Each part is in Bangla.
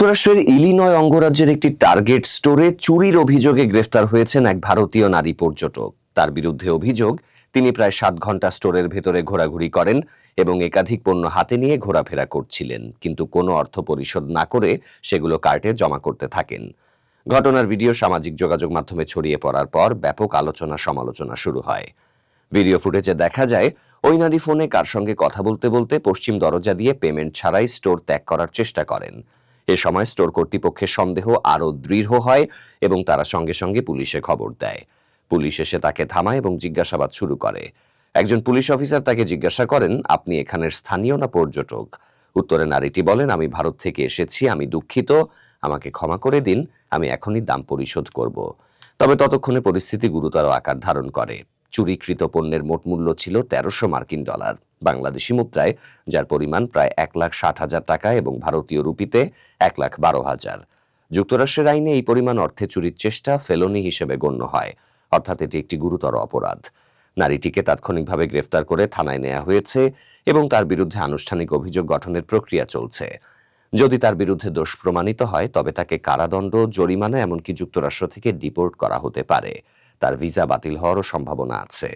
যুক্তরাষ্ট্রের ইলিনয় অঙ্গরাজ্যের একটি টার্গেট স্টোরে চুরির অভিযোগে গ্রেফতার হয়েছেন এক ভারতীয় নারী পর্যটক। তার বিরুদ্ধে অভিযোগ, তিনি প্রায় সাত ঘণ্টা স্টোরের ভেতরে ঘোরাঘুরি করেন এবং একাধিক পণ্য হাতে নিয়ে ঘোরাফেরা করছিলেন, কিন্তু কোনো অর্থ পরিশোধ না করে সেগুলো কার্টে জমা করতে থাকেন। ঘটনার ভিডিও সামাজিক যোগাযোগ মাধ্যমে ছড়িয়ে পড়ার পর ব্যাপক আলোচনা সমালোচনা শুরু হয়। ভিডিও ফুটেজে দেখা যায়, ওই নারী ফোনে কার সঙ্গে কথা বলতে বলতে পশ্চিম দরজা দিয়ে পেমেন্ট ছাড়াই স্টোর ত্যাগ করার চেষ্টা করেন। এ সময় স্টোর কর্তৃপক্ষের সন্দেহ আরও দৃঢ় হয় এবং তারা সঙ্গে সঙ্গে পুলিশে খবর দেয়। পুলিশ এসে তাকে থামায় এবং জিজ্ঞাসাবাদ শুরু করে। একজন পুলিশ অফিসার তাকে জিজ্ঞাসা করেন, আপনি এখানের স্থানীয় না পর্যটক? উত্তরে নারীটি বলেন, আমি ভারত থেকে এসেছি, আমি দুঃখিত, আমাকে ক্ষমা করে দিন, আমি এখনই দাম পরিশোধ করব। তবে ততক্ষণে পরিস্থিতি গুরুতর আকার ধারণ করে। চুরিকৃত পণ্যের মোট মূল্য ছিল তেরোশো মার্কিন ডলার। বাংলাদেশি মুদ্রায়, যার পরিমাণ প্রায় এক লাখ ষাট হাজার টাকা এবং ভারতীয় রুপিতে এক লাখ বারো হাজার। যুক্তরাষ্ট্রের আইনে এই পরিমাণ অর্থে চুরির চেষ্টা ফেলনি হিসেবে গণ্য হয়, অর্থাৎ এটি একটি গুরুতর অপরাধ। নারীটিকে তাৎক্ষণিকভাবে গ্রেফতার করে থানায় নেওয়া হয়েছে এবং তার বিরুদ্ধে আনুষ্ঠানিক অভিযোগ গঠনের প্রক্রিয়া চলছে। যদি তার বিরুদ্ধে দোষ প্রমাণিত হয়, তবে তাকে কারাদণ্ড, জরিমানা, এমনকি যুক্তরাষ্ট্র থেকে ডিপোর্ট করা হতে পারে। তার ভিসা বাতিল হওয়ারও সম্ভাবনা আছে।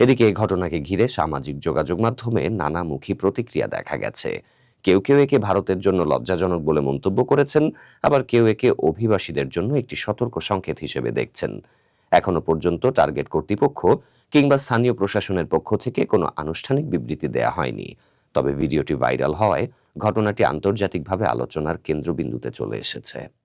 এদিকে এই ঘটনাকে ঘিরে সামাজিক যোগাযোগ মাধ্যমে নানামুখী প্রতিক্রিয়া দেখা গেছে। কেউ কেউ একে ভারতের জন্য লজ্জাজনক বলে মন্তব্য করেছেন, আবার কেউ একে অভিবাসীদের জন্য একটি সতর্ক সংকেত হিসেবে দেখছেন। এখনও পর্যন্ত টার্গেট কর্তৃপক্ষ কিংবা স্থানীয় প্রশাসনের পক্ষ থেকে কোনো আনুষ্ঠানিক বিবৃতি দেয়া হয়নি। তবে ভিডিওটি ভাইরাল হওয়ায় ঘটনাটি আন্তর্জাতিকভাবে আলোচনার কেন্দ্রবিন্দুতে চলে এসেছে।